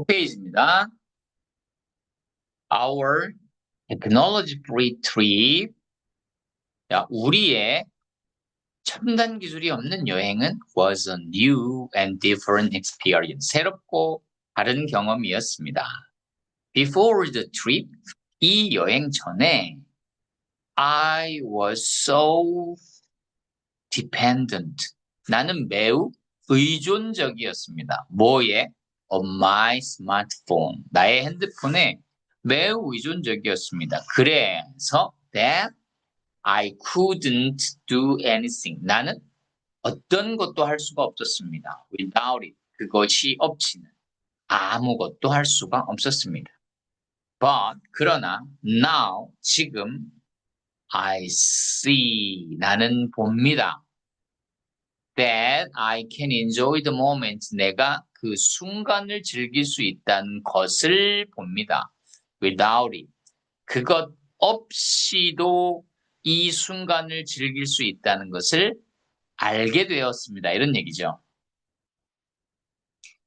5페이지입니다. Our technology-free trip. 야, 우리의 첨단 기술이 없는 여행은 was a new and different experience. 새롭고 다른 경험이었습니다. Before the trip, 이 여행 전에 I was so dependent. 나는 매우 의존적이었습니다. 뭐에? On my smartphone. 나의 핸드폰에 매우 의존적이었습니다. 그래서 that I couldn't do anything. 나는 어떤 것도 할 수가 없었습니다. Without it. 그것이 없이는 아무것도 할 수가 없었습니다. But 그러나 now 지금 I see 나는 봅니다. That I can enjoy the moment 내가 그 순간을 즐길 수 있다는 것을 봅니다. Without it 그것 없이도 이 순간을 즐길 수 있다는 것을 알게 되었습니다. 이런 얘기죠.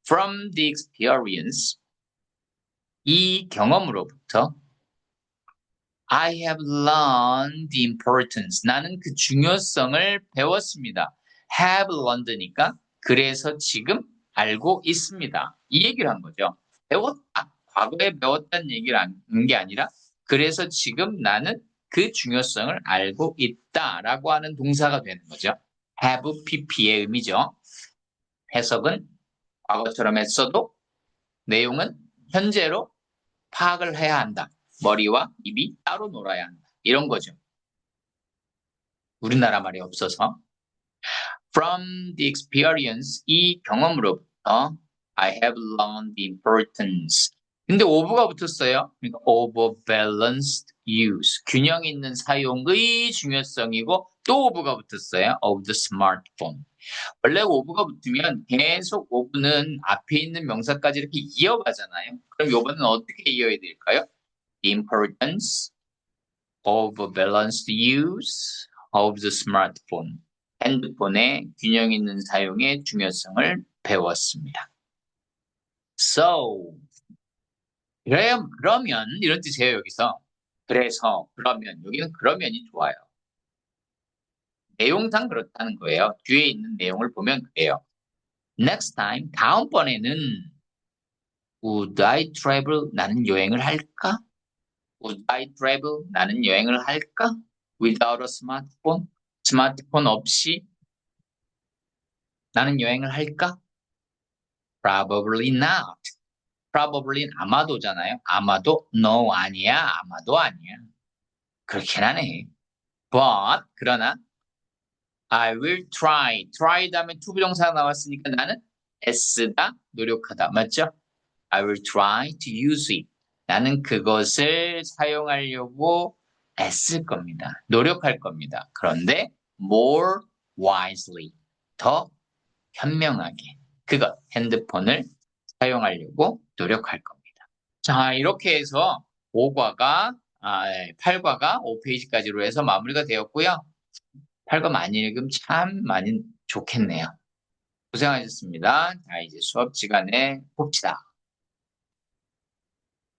From the experience 이 경험으로부터 I have learned the importance. 나는 그 중요성을 배웠습니다. Have learned니까 그래서 지금 알고 있습니다. 이 얘기를 한 거죠. 배웠다. 과거에 배웠다는 얘기를 하는 게 아니라 그래서 지금 나는 그 중요성을 알고 있다라고 하는 동사가 되는 거죠. have pp의 의미죠. 해석은 과거처럼 했어도 내용은 현재로 파악을 해야 한다. 머리와 입이 따로 놀아야 한다. 이런 거죠. 우리나라 말이 없어서. From the experience, 이 경험으로부터 I have learned the importance. 근데 over가 붙었어요. 그러니까 over balanced use. 균형 있는 사용의 중요성이고 또 over가 붙었어요. of the smartphone. 원래 over가 붙으면 계속 over는 앞에 있는 명사까지 이렇게 이어가잖아요. 그럼 이번엔 어떻게 이어야 될까요? importance of balanced use of the smartphone. 핸드폰의 균형 있는 사용의 중요성을 배웠습니다. So, 그래요, 그러면 이런 뜻이에요, 여기서. 그래서, 그러면, 여기는 그러면이 좋아요. 내용상 그렇다는 거예요. 뒤에 있는 내용을 보면 그래요. Next time, 다음번에는 Would I travel? 나는 여행을 할까? Would I travel? 나는 여행을 할까? Without a smartphone? 스마트폰 없이 나는 여행을 할까? Probably not. Probably 아마도잖아요. 아마도 no 아니야. 아마도 아니야. 그렇긴 하네. But 그러나 I will try. try 다음에 to 부정사가 나왔으니까 나는 애쓰다, 노력하다. 맞죠? I will try to use it. 나는 그것을 사용하려고 애쓸 겁니다. 노력할 겁니다. 그런데 more wisely. 더 현명하게. 그것, 핸드폰을 사용하려고 노력할 겁니다. 자, 이렇게 해서 5과가, 아, 8과가 5페이지까지로 해서 마무리가 되었고요. 8과 많이 읽으면 참 많이 좋겠네요. 고생하셨습니다. 자, 이제 수업 시간에 봅시다.